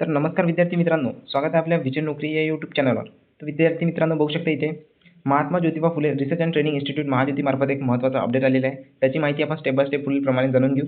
तर नमस्कार विद्यार्थी मित्रांनो स्वागत आहे आपल्या विजय नोकरी या यूट्यूब चॅनलवर तर विद्यार्थी मित्रांनो बघू शकता इथे Mahatma Jyotiba Phule research and training institute महाज्योतीमार्फत एक महत्त्वाचा अपडेट आलेला आहे. त्याची माहिती आपण स्टेप बाय स्टेप पुढीलप्रमाणे जाणून घेऊ.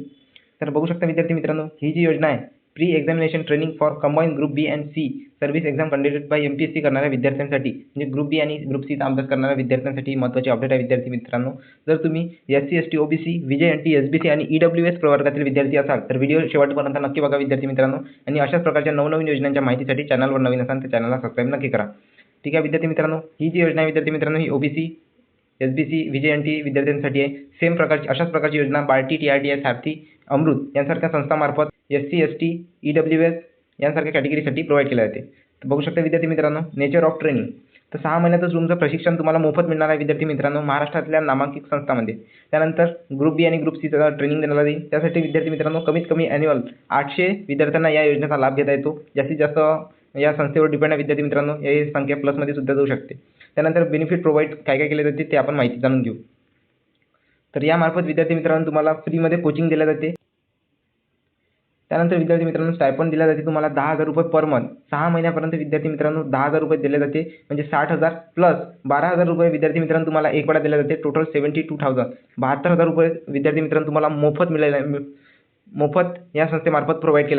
तर बघू शकता विद्यार्थी मित्रांनो ही जी योजना आहे pre examination training for combine group B and C service exam conducted by M P S C करणाऱ्या विद्यार्थ्यांसाठी म्हणजे ग्रुप बी आणि ग्रुप सीचा अभ्यास करणाऱ्या विद्यार्थ्यांसाठी महत्त्वाची अपडेट आहे विद्यार्थी मित्रांनो. जर तुम्ही S C S T O B C V J N T S B C आणि ई डब्ल्यू एस प्रवर्गातील विद्यार्थी असाल तर व्हिडिओ शेवटपर्यंत नक्की बघा विद्यार्थी मित्रांनो. आणि अशाच प्रकारच्या नवनवीन योजनांच्या माहितीसाठी चॅनलवर नवीन असाल तर चॅनलला सबस्क्राईब नक्की करा. ठीक आहे विद्यार्थी मित्रांनो ही जी योजना आहे विद्यार्थी मित्रांनो ही O B C S B C V J N T विद्यार्थ्यांसाठी आहे. सेम प्रकारची अशाच प्रकारची योजना Barti T R T S Sarathi Amrut यांसारख्या संस्थांमार्फत S C S T E W S यांसारख्या कॅटेगरीसाठी प्रोव्हाइड केल्या जाते. तर बघू शकता विद्यार्थी मित्रांनो नेचर ऑफ ट्रेनिंग तर सहा महिन्यातच तुमचं प्रशिक्षण तुम्हाला मोफत मिळणार आहे विद्यार्थी मित्रांनो महाराष्ट्रातल्या नामांकित संस्थांमध्ये. त्यानंतर ग्रुप बी आणि ग्रुप सीचं ट्रेनिंग देण्यात जाईल त्यासाठी विद्यार्थी मित्रांनो कमीत कमी ॲन्युअल आठशे विद्यार्थ्यांना या योजनेचा लाभ घेता येतो. जास्तीत जास्त या संस्थेवर डिपेंड आहे विद्यार्थी मित्रांनो हे संख्या प्लसमध्ये सुद्धा जाऊ शकते. त्यानंतर बेनिफिट प्रोव्हाइड काय काय केले जाते ते आपण माहिती जाणून घेऊ. तर यामार्फत विद्यार्थी मित्रांनो तुम्हाला फ्रीमध्ये कोचिंग दिल्या जाते. त्यानंतर विद्यार्थी मित्रांनो स्टायपन दिल्या जाते तुम्हाला दहा हजार रुपये पर मंथ सहा महिन्यापर्यंत विद्यार्थी मित्रांनो दहा हजार रुपये दिले जाते. म्हणजे साठ हजार प्लस बारा हजार रुपये विद्यार्थी मित्रांनो तुम्हाला एक वेळा दिल्या जाते. टोटल सेवन्टी टू थाउजंड बहात्तर हजार रुपये विद्यार्थी मित्रांनो तुम्हाला मोफत मिळाले मोफत या संस्थेमार्फत प्रोव्हाइड केलं.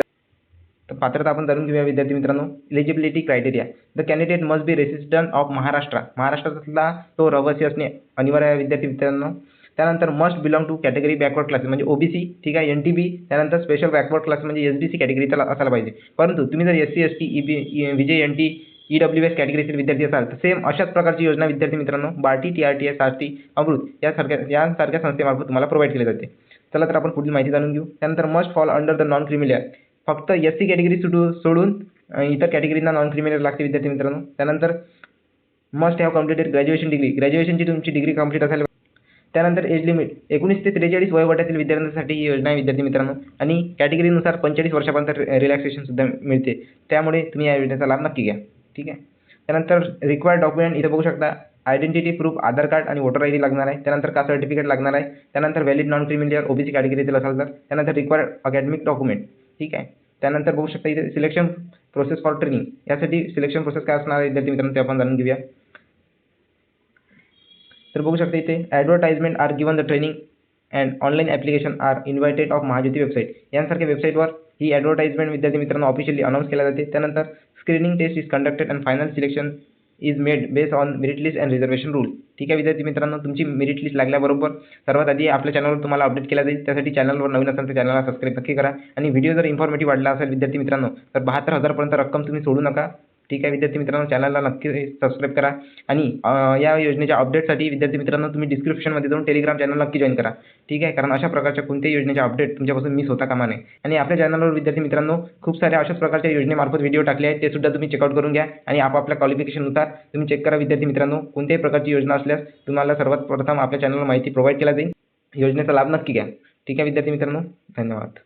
तर पात्रता आपण जाणून घेऊया विद्यार्थी मित्रांनो. Eligibility criteria the candidate must be resistant of Maharashtra महाराष्ट्रातला तो रहिवासी असणे अनिवार्य आहे विद्यार्थी मित्रांनो. त्यानंतर must belong to category backward classes म्हणजे ओबीसी ठीक आहे एन टी बी त्यानंतर स्पेशल बॅकवर्ड क्लास म्हणजे एस बी सी कॅटेगरीचा असायला पाहिजे. परंतु तुम्ही जर S C S T E B V J N T E W S कॅटेगरीतील विद्यार्थी असाल तर सेम अशाच प्रकारची योजना विद्यार्थी मित्रांनो Barti T R T S R T Amrut यासारख्या यासारख्या संस्थेमार्फत तुम्हाला प्रोव्हाइड केली जाते. चला तर आपण पुढील माहिती जाणून घेऊ. त्यानंतर must fall under the non criminal फक्त एस सी कॅटेगरी सुटू सोडून इतर कॅटेगरीना नॉन क्रिमिनल लागते विद्यार्थी मित्रांनो. त्यानंतर must have completed graduation degree ग्रॅज्युएशनची तुमची डिग्री कंप्लीट असायला त्यानंतर एज लिमिट एकोणीस ते त्रेचाळीस वयोगटातील विद्यार्थ्यांसाठी ही योजना आहे विद्यार्थी मित्रांनो. आणि कॅटेगरीनुसार पंचेचाळीस वर्षापर्यंत रिलॅक्सेशन सुद्धा मिळते. त्यामुळे तुम्ही या योजनेचा लाभ नक्की घ्या. ठीक आहे? त्यानंतर रिक्वायर्ड डॉक्युमेंट इथं बघू शकता. आयडेंटिटी प्रूफ आधार कार्ड आणि वोटर आय डी लागणार आहे. त्यानंतर कास्ट सर्टिफिकेट लागणार आहे? त्यानंतर व्हॅलिड नॉन क्रिमिनल ओबीसी कॅटेगरीतील असाल तर. त्यानंतर रिक्वायर्ड अकॅडमिक डॉक्युमेंट ठीक आहे? त्यानंतर बघू शकता इथे सिलेक्शन प्रोसेस फॉर ट्रेनिंग यासाठी सिलेक्शन प्रोसेस काय असणार आहे? विद्यार्थी मित्रांनो ते आपण जाणून घेऊया. तर बघू शकता इथे advertisement are given the training and online application are invited of Mahajyoti website यांसारख्या वेबसाईटवर ही ॲडव्हर्टाइजमेंट विद्यार्थी मित्रांनो ऑफिशियली अनाऊन्स केल्या जाते. त्यानंतर screening test is conducted and final selection is made based on merit list and reservation rule ठीक आहे विद्यार्थी मित्रांनो तुमची मेरिट लिस्ट लागल्याबरोबर सर्वात आधी आपल्या चॅनलवर तुम्हाला अपडेट केला जाईल. त्यासाठी चॅनलवर नवीन असेल तर चॅनलला सबस्क्राईब नक्की करा. आणि व्हिडिओ जर इन्फॉर्मेटिव्ह वाटला असेल विद्यार्थी मित्रांनो तर बहात्तर हजारपर्यंत रक्कम तुम्ही सोडू नका. ठीक आहे विद्यार्थी मित्रांनो चॅनलला नक्की सबस्क्राईब करा. आणि या योजनेच्या अपडेटसाठी विद्यार्थी मित्रांनो तुम्ही डिस्क्रिप्शनमध्ये जाऊन टेलिग्राम चॅनल नक्की जॉईन करा. ठीक आहे कारण अशा प्रकारच्या कोणत्याही योजनेच्या अपडेट तुमच्यापासून मिस होता कामा नये. आणि आपल्या चॅनलवर विद्यार्थी मित्रांनो खूप साऱ्या अशाच प्रकारच्या योजनेमार्फत व्हिडिओ टाकले आहेत ते सुद्धा तुम्ही चेकआउट करून घ्या. आणि आपापल्या क्वालिफिकेशननुसार तुम्ही चेक करा विद्यार्थी मित्रांनो कोणत्याही प्रकारची योजना असल्यास तुम्हाला सर्वात प्रथम आपल्या चॅनलवर माहिती प्रोव्हाइड केला जाईल. योजनेचा लाभ नक्की घ्या. ठीक आहे विद्यार्थी मित्रांनो धन्यवाद.